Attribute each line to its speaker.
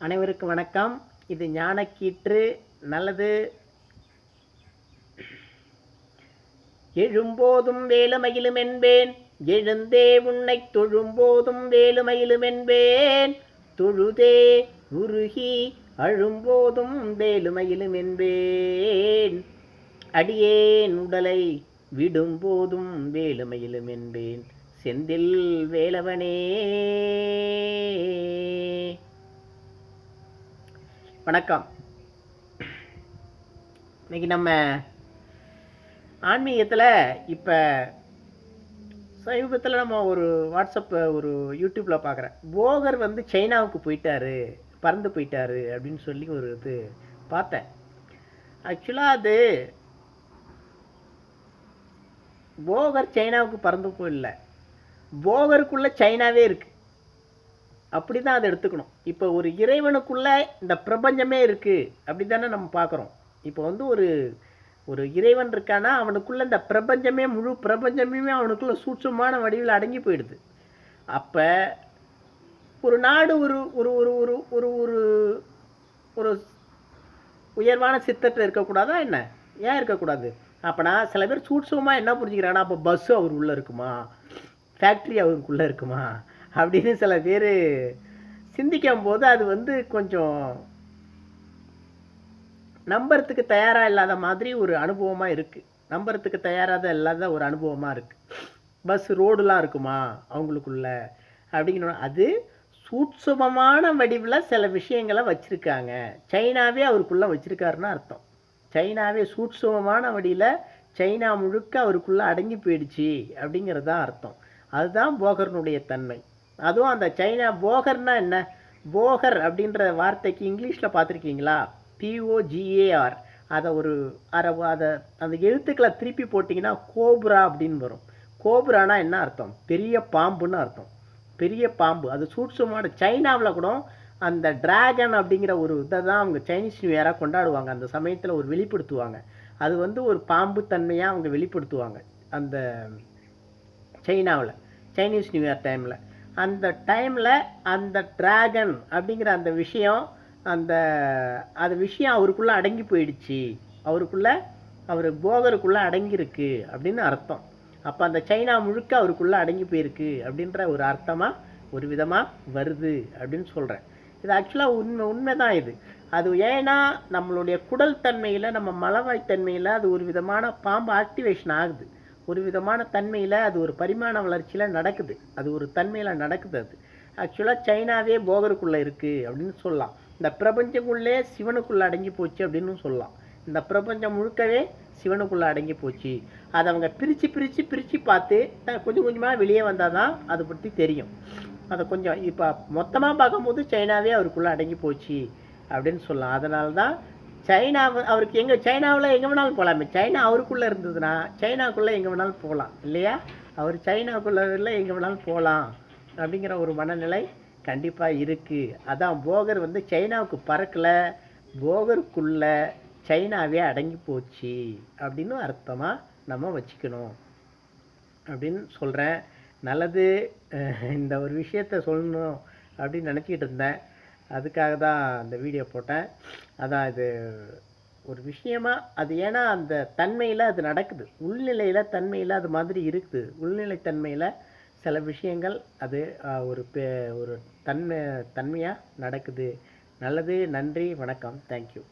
Speaker 1: அனைவருக்கும் வணக்கம். இது ஞானக்கீற்று. நல்லது. எழும்போதும் வேலுமயிலும் என்பேன் எழுந்தே உன்னைத் தொழும்போதும் வேலுமயிலும் என்பேன் தொழுதே உருகி அழும்போதும் வேலுமயிலும் என்பேன் அடியேன் உடலை விடும்போதும் வேலுமயிலும் என்பேன் செந்தில் வேலவனே. வணக்கம். இன்னைக்கு நம்ம ஆன்மீகத்தில் இப்போ சமீபத்தில் நம்ம ஒரு வாட்ஸ்அப் ஒரு யூடியூப்பில் பார்க்குறேன் போகர் வந்து சைனாவுக்கு போயிட்டாரு பறந்து போயிட்டாரு அப்படின்னு சொல்லி ஒரு இது பார்த்தேன். ஆக்சுவலாக அது போகர் சைனாவுக்கு பறந்து போயிடல போகருக்குள்ளே சைனாவே இருக்குது அப்படி தான் அதை எடுத்துக்கணும். இப்போ ஒரு இறைவனுக்குள்ளே இந்த பிரபஞ்சமே இருக்குது அப்படி தானே நம்ம பார்க்குறோம். இப்போ வந்து ஒரு ஒரு இறைவன் இருக்கானா அவனுக்குள்ளே இந்த பிரபஞ்சமே முழு பிரபஞ்சமே அவனுக்குள்ளே சூட்சமான வடிவில் அடங்கி போயிடுது. அப்போ ஒரு நாடு ஒரு ஒரு ஒரு ஒரு ஒரு ஒரு ஒரு உயர்வான சித்தத்தில் இருக்கக்கூடாதா என்ன? ஏன் இருக்கக்கூடாது? அப்போனா சில பேர் சூட்சமாக என்ன புரிஞ்சுக்கிறாங்கன்னா அப்போ பஸ்ஸு அவர் உள்ளே இருக்குமா? ஃபேக்ட்ரி அவருக்குள்ளே இருக்குமா? அப்படின்னு சில பேர் சிந்திக்கும் போது அது வந்து கொஞ்சம் நம்புறதுக்கு தயாராக இல்லாத மாதிரி ஒரு அனுபவமாக இருக்குது நம்புறதுக்கு தயாராக இல்லாத ஒரு அனுபவமாக இருக்குது பஸ் ரோடுலாம் இருக்குமா அவங்களுக்குள்ள? அப்படிங்கிற அது சூட்சுமமான வடிவில் சில விஷயங்களை வச்சுருக்காங்க. சைனாவே அவருக்குள்ளே வச்சுருக்காருன்னு அர்த்தம். சைனாவே சூட்சுமமான வடியில் சைனா முழுக்க அவருக்குள்ளே அடங்கி போயிடுச்சு அப்படிங்கிறது தான் அர்த்தம். அதுதான் போகர்னுடைய தன்மை. அதுவும் அந்த சைனா போகர்னா என்ன? போகர் அப்படின்ற வார்த்தைக்கு இங்கிலீஷில் பார்த்துருக்கீங்களா? பிஓஜிஏஆர் அதை ஒரு அரை அதை அந்த எழுத்துக்களை திருப்பி போட்டிங்கன்னா கோப்ரா அப்படின்னு வரும். கோப்ரானா என்ன அர்த்தம்? பெரிய பாம்புன்னு அர்த்தம். பெரிய பாம்பு. அது சூட்சமான சைனாவில் கூட அந்த டிராகன் அப்படிங்கிற ஒரு இதை தான் அவங்க சைனீஸ் நியூ இயராக கொண்டாடுவாங்க. அந்த சமயத்தில் ஒரு வெளிப்படுத்துவாங்க. அது வந்து ஒரு பாம்பு தன்மையாக அவங்க வெளிப்படுத்துவாங்க அந்த சைனாவில் சைனீஸ் நியூ இயர் டைமில். அந்த டைமில் அந்த ட்ராகன் அப்படிங்கிற அந்த விஷயம் அந்த அது விஷயம் அவருக்குள்ளே அடங்கி போயிடுச்சு. அவருக்குள்ளே அவர் போகருக்குள்ளே அடங்கியிருக்கு அப்படின்னு அர்த்தம். அப்போ அந்த சைனா முழுக்க அவருக்குள்ளே அடங்கி போயிருக்கு அப்படின்ற ஒரு அர்த்தமாக ஒரு விதமாக வருது அப்படின்னு சொல்கிறேன் இது ஆக்சுவலாக உண்மை உண்மை தான் இது. அது ஏன்னா நம்மளுடைய குடல் தன்மையில் நம்ம மலவாய் தன்மையில் அது ஒரு விதமான பாம்பு ஆக்டிவேஷன் ஆகுது. ஒரு விதமான தன்மையில் அது ஒரு பரிமாண வளர்ச்சியில் நடக்குது. அது ஒரு தன்மையில் நடக்குது அது. ஆக்சுவலாக சைனாவே போகருக்குள்ளே இருக்குது அப்படின்னு சொல்லலாம். இந்த பிரபஞ்சக்குள்ளே சிவனுக்குள்ளே அடங்கி போச்சு அப்படின்னு சொல்லலாம். இந்த பிரபஞ்சம் முழுக்கவே சிவனுக்குள்ளே அடங்கி போச்சு. அதை அவங்க பிரித்து பிரித்து பிரித்து பார்த்து கொஞ்சம் கொஞ்சமாக வெளியே வந்தால் தான் அதை பற்றி தெரியும். அதை கொஞ்சம் இப்போ மொத்தமாக பார்க்கும்போது சைனாவே அவருக்குள்ளே அடங்கி போச்சு அப்படின்னு சொல்லலாம். அதனால தான் சைனா அவருக்கு எங்கே சைனாவில் எங்கே வேணாலும் போகலாமே சைனா அவருக்குள்ளே இருந்ததுன்னா சைனாக்குள்ளே எங்கே வேணாலும் போகலாம். இல்லையா? அவர் சைனாக்குள்ளே எங்கே வேணாலும் போகலாம் அப்படிங்கிற ஒரு மனநிலை கண்டிப்பாக இருக்குது அதான் போகர் வந்து சைனாவுக்கு பறக்கலை. போகருக்குள்ளே சைனாவே அடங்கி போச்சு அப்படின்னு அர்த்தமாக நம்ம வச்சுக்கணும். அப்படின்னு சொல்கிறேன் நல்லது இந்த ஒரு விஷயத்த சொல்லணும் அப்படின்னு நினச்சிக்கிட்டு இருந்தேன். அதுக்காக தான் அந்த வீடியோ போட்டேன். அதான் இது ஒரு விஷயமா அது ஏன்னா அந்த தன்மையில் அது நடக்குது. உள்நிலையில் தன்மையில் அது மாதிரி இருக்குது. உள்நிலை தன்மையில் சில விஷயங்கள் அது ஒரு பெ- ஒரு தன்மை தன்மையாக நடக்குது. நல்லது நன்றி வணக்கம். தேங்க்யூ